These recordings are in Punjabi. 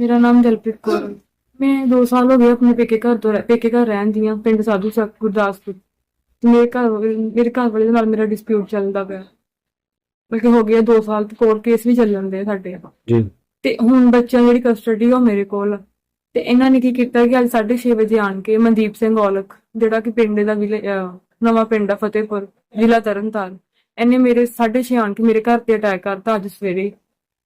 ਮੇਰਾ ਨਾਮ ਜਲਪ੍ਰੀਤ ਕੌਰ ਹੈ। ਮੈਂ 2 ਸਾਲ ਹੋ ਗਏ ਆਪਣੇ ਪੇਕੇ ਘਰ ਤੋਂ ਰਹਿ- ਪੇਕੇ ਘਰ ਰਹਿੰਦੀ ਹਾਂ ਪਿੰਡ ਸਾਧੂ ਚੱਕ ਗੁਰਦਾਸਪੁਰ। ਤੇ ਮੇਰੇ ਘਰ ਮੇਰੇ ਘਰ ਵਾਲੇ ਦੇ ਨਾਲ ਮੇਰਾ ਡਿਸਪਿਊਟ ਚੱਲਦਾ ਪਿਆ। ਬਲਕਿ ਹੋ ਗਿਆ 2 ਸਾਲ ਤੇ ਕੋਰਟ ਕੇਸ ਵੀ ਚੱਲ ਜਾਂਦੇ ਆ ਸਾਡੇ। ਜੀ। ਤੇ ਹੁਣ ਬੱਚਿਆਂ ਦੀ ਜਿਹੜੀ ਕਸਟਡੀ ਉਹ ਮੇਰੇ ਕੋਲ ਆ। ਤੇ ਇਹਨਾਂ ਨੇ ਕੀ ਕੀਤਾ ਕਿ ਅੱਜ 6:30 ਵਜੇ ਆਣ ਕੇ ਮਨਦੀਪ ਸਿੰਘ ਔਲਖ ਜਿਹੜਾ ਕਿ ਪਿੰਡ ਦਾ ਵਿਲੇ- ਅਹ ਨਵਾਂ ਪਿੰਡ ਆ ਫਤਿਹਪੁਰ ਜ਼ਿਲ੍ਹਾ ਤਰਨਤਾਰਨ ਇਹਨੇ ਮੇਰੇ 6:30 ਆਣ ਕੇ ਮੇਰੇ ਘਰ ਤੇ ਅਟੈਕ ਕਰਤਾ ਅੱਜ ਸਵੇਰੇ।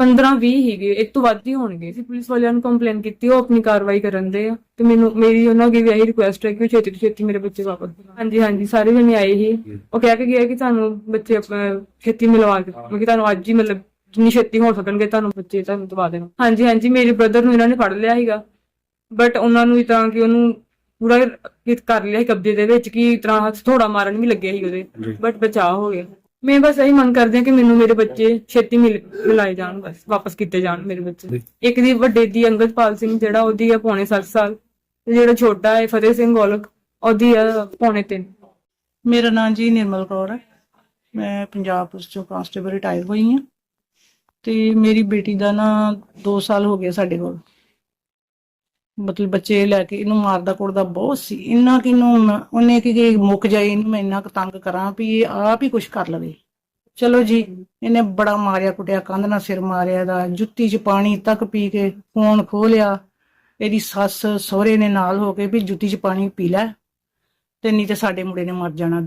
15 20 ਹੀਗੇ ਇਸ ਤੋਂ ਵੱਧ ਹੀ ਹੋਣਗੇ। ਅਸੀਂ ਪੁਲਿਸ ਵਾਲਿਆਂ ਨੂੰ ਕੰਪਲੇਨ ਕੀਤੀ ਉਹ ਆਪਣੀ ਕਾਰਵਾਈ ਕਰਨ ਦੇ ਆ। ਤੇ ਮੈਨੂੰ ਮੇਰੀ ਉਹਨਾਂ ਅੱਗੇ ਵੀ ਇਹੀ ਰਿਕੁਐਸਟ ਹੈ ਕਿ ਉਹ ਛੇਤੀ ਤੋਂ ਛੇਤੀ ਮੇਰੇ ਬੱਚੇ ਵਾਪਸ ਦਿਵਾਉਣ। ਹਾਂਜੀ ਹਾਂਜੀ ਸਾਰੇ ਜਣੇ ਆਏ ਹੀ ਉਹ ਕਹਿ ਕੇ ਗਏ ਕਿ ਤੁਹਾਨੂੰ ਬੱਚੇ ਛੇਤੀ ਮਿਲਵਾ ਕੇ ਕਿਉਂਕਿ ਤੁਹਾਨੂੰ ਅੱਜ ਹੀ ਮਤਲਬ ਜਿੰਨੀ ਛੇਤੀ ਹੋ ਸਕਣਗੇ ਤੁਹਾਨੂੰ ਬੱਚੇ ਤੁਹਾਨੂੰ ਦਵਾ ਦੇਣਾ। ਹਾਂਜੀ ਹਾਂਜੀ ਮੇਰੇ ਬ੍ਰਦਰ ਨੂੰ ਇਹਨਾਂ ਨੇ ਫੜ ਲਿਆ ਸੀਗਾ। ਬਟ ਉਹਨਾਂ ਨੂੰ ਤਾਂ ਕਿ ਉਹਨੂੰ ਪੂਰਾ ਕਰ ਲਿਆ ਸੀ ਕਬਜ਼ੇ ਦੇ ਵਿੱਚ ਕਿ ਇਸ ਤਰ੍ਹਾਂ ਥੋੜਾ ਮਾਰਨ ਵੀ ਲੱਗੇ ਸੀ ਉਹਦੇ। ਬਟ ਬਚਾਅ ਹੋ ਗਿਆ। ਮੈਂ ਬਸ ਇਹੀ ਮੰਗ ਕਰਦੀ ਹਾਂ ਕਿ ਮੈਨੂੰ ਮੇਰੇ ਬੱਚੇ ਛੇਤੀ ਮਿਲ ਮਿਲਾਏ ਜਾਣ ਬਸ ਵਾਪਸ ਕੀਤੇ ਜਾਣ ਮੇਰੇ ਬੱਚੇ। ਇੱਕ ਦੀ ਵੱਡੇ ਦੀ ਅੰਗਦਪਾਲ ਸਿੰਘ ਜਿਹੜਾ ਉਹਦੀ ਆ ਪੌਣੇ 7 ਸਾਲ। ਤੇ ਜਿਹੜਾ ਛੋਟਾ ਹੈ ਫਤਿਹ ਸਿੰਘ ਗੋਲਕ ਉਹਦੀ ਆ ਪੌਣੇ 3 ਮੇਰਾ ਨਾਮ ਜੀ ਨਿਰਮਲ ਕੌਰ ਹੈ। ਮੈਂ ਪੰਜਾਬ ਪੁਲਿਸ ਚੋਂ ਕਾਂਸਟੇਬਲ ਰਿਟਾਇਰ ਹੋਈ ਹਾਂ। ਤੇ ਮੇਰੀ ਬੇਟੀ ਦਾ ਨਾ 2 ਸਾਲ ਹੋ ਗਏ ਸਾਡੇ ਕੋਲ। ਮਤਲਬ ਬੱਚੇ ਲੈ ਕੇ ਇਹਨੂੰ ਮਾਰਦਾ ਕੁੱਟਦਾ ਬਹੁਤ ਸੀ। ਇੰਨਾ ਕਿ ਇਹਨੂੰ ਉਹਨੇ ਕਿ ਜੇ ਮੁੱਕ ਜਾਏ ਇਹਨੂੰ ਮੈਂ ਇੰਨਾ ਕੁ ਤੰਗ ਕਰਾਂ ਵੀ ਇਹ ਆਪ ਹੀ ਕੁਝ ਕਰ ਲਵੇ। ਚਲੋ ਜੀ, ਇਹਨੇ ਬੜਾ ਮਾਰਿਆ ਕੁੱਟਿਆ, ਕੰਧ ਨਾਲ ਸਿਰ ਮਾਰਿਆ ਦਾ ਜੁੱਤੀ 'ਚ ਪਾਣੀ ਤੱਕ ਪੀ ਕੇ ਫੋਨ ਖੋਹ ਲਿਆ। ਇਹਦੀ ਸੱਸ ਸਹੁਰੇ ਨੇ ਨਾਲ ਹੋ ਕੇ ਵੀ ਜੁੱਤੀ 'ਚ ਪਾਣੀ ਪੀ ਲੈ ਤੇ ਨਹੀਂ ਤੇ ਸਾਡੇ ਮੁੰਡੇ ਨੇ ਮਰ ਜਾਣਾ।